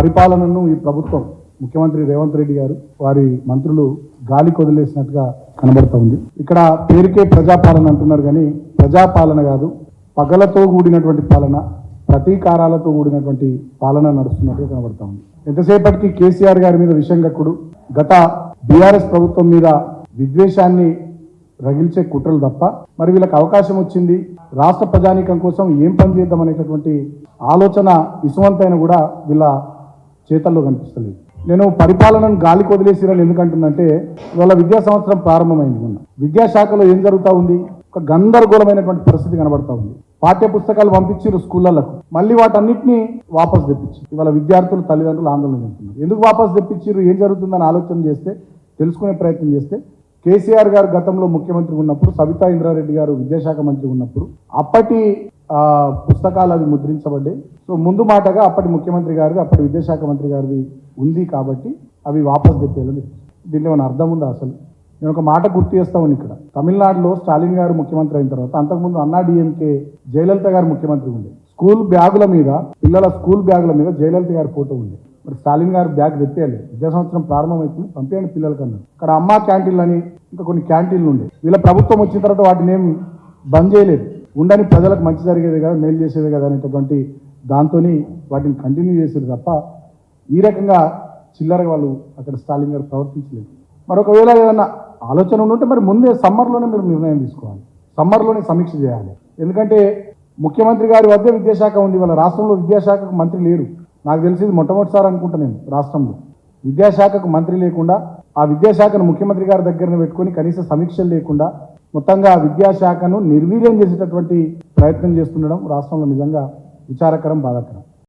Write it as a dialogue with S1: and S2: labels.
S1: పరిపాలనను ఈ ప్రభుత్వం ముఖ్యమంత్రి రేవంత్ రెడ్డి గారు వారి మంత్రులు గాలి కొదిలేసినట్టుగా కనబడుతూ ఉంది. ఇక్కడ పేరుకే ప్రజాపాలన అంటున్నారు కానీ ప్రజాపాలన కాదు పగలతో కూడినటువంటి పాలన ప్రతీకారాలతో కూడినటువంటి పాలన నడుస్తున్నట్టుగా కనబడతా ఉంది. ఎంతసేపటికి కేసీఆర్ గారి మీద విషయం గత బీఆర్ఎస్ ప్రభుత్వం మీద విద్వేషాన్ని రగిల్చే కుట్రలు తప్ప మరి వీళ్ళకి అవకాశం వచ్చింది రాష్ట్ర ప్రజానీకం కోసం ఏం పని చేద్దాం అనేటటువంటి ఆలోచన విసువంతైన కూడా వీళ్ళ చేతల్లో కనిపిస్తలేదు. నేను పరిపాలనను గాలికి వదిలేసిరని ఎందుకంటుందంటే ఇవాళ విద్యా సంవత్సరం ప్రారంభమైంది మొన్న. విద్యాశాఖలో ఏం జరుగుతూ ఉంది? ఒక గందరగోళమైనటువంటి పరిస్థితి కనబడతా ఉంది. పాఠ్య పుస్తకాలు పంపించారు స్కూళ్ళకు మళ్ళీ వాటన్నిటిని వాపస్ తెప్పించి ఇవాళ విద్యార్థులు తల్లిదండ్రులు ఆందోళన చెందుతున్నారు. ఎందుకు వాపస్ తెప్పించారు ఏం జరుగుతుందని ఆలోచన చేస్తే తెలుసుకునే ప్రయత్నం చేస్తే కేసీఆర్ గారు గతంలో ముఖ్యమంత్రి ఉన్నప్పుడు సబితా ఇంద్రారెడ్డి గారు విద్యాశాఖ మంత్రి ఉన్నప్పుడు అప్పటి పుస్తకాలు అవి ముద్రించబడ్డాయి. సో ముందు మాటగా అప్పటి ముఖ్యమంత్రి గారిది అప్పటి విద్యాశాఖ మంత్రి గారిది ఉంది కాబట్టి అవి వాపస్ తెప్పేయాలని దీంట్లో ఏమైనా అర్థం ఉందా అసలు? నేను ఒక మాట గుర్తు చేస్తా ఉన్నాను ఇక్కడ. తమిళనాడులో స్టాలిన్ గారు ముఖ్యమంత్రి అయిన తర్వాత అంతకుముందు అన్నా డిఎంకే జయలలిత గారు ముఖ్యమంత్రి ఉండే. స్కూల్ బ్యాగుల మీద పిల్లల స్కూల్ బ్యాగుల మీద జయలలిత గారి ఫోటో ఉంది మరి స్టాలిన్ గారు బ్యాగ్ తెప్పేయాలి. విద్యా సంవత్సరం ప్రారంభమవుతుంది పంపేయండి పిల్లలకన్నా. ఇక్కడ అమ్మ క్యాంటీన్లు అని ఇంకా కొన్ని క్యాంటీన్లు ఉండే. వీళ్ళ ప్రభుత్వం వచ్చిన తర్వాత వాటిని ఏం బంద్ చేయలేదు. ఉండని ప్రజలకు మంచి జరిగేది కదా మేలు చేసేది కదా అనేటటువంటి దాంతో వాటిని కంటిన్యూ చేసేది తప్ప ఈ రకంగా చిల్లరగా వాళ్ళు అక్కడ స్టాలిన్ గారు ప్రవర్తించలేదు. ఒకవేళ ఏదన్నా ఆలోచన ఉంటే మరి ముందే సమ్మర్లోనే మీరు నిర్ణయం తీసుకోవాలి. సమ్మర్లోనే సమీక్ష చేయాలి. ఎందుకంటే ముఖ్యమంత్రి గారి వద్ద విద్యాశాఖ ఉంది వాళ్ళ రాష్ట్రంలో విద్యాశాఖకు మంత్రి లేరు. నాకు తెలిసింది మొట్టమొదటిసారి అనుకుంటా నేను రాష్ట్రంలో. విద్యాశాఖకు మంత్రి లేకుండా ఆ విద్యాశాఖను ముఖ్యమంత్రి గారి దగ్గరనే పెట్టుకొని కనీస సమీక్షలు లేకుండా మొత్తంగా విద్యాశాఖను నిర్వీర్యం చేసేటటువంటి ప్రయత్నం చేస్తుండడం రాష్ట్రంలో నిజంగా విచారకరం బాధాకరం.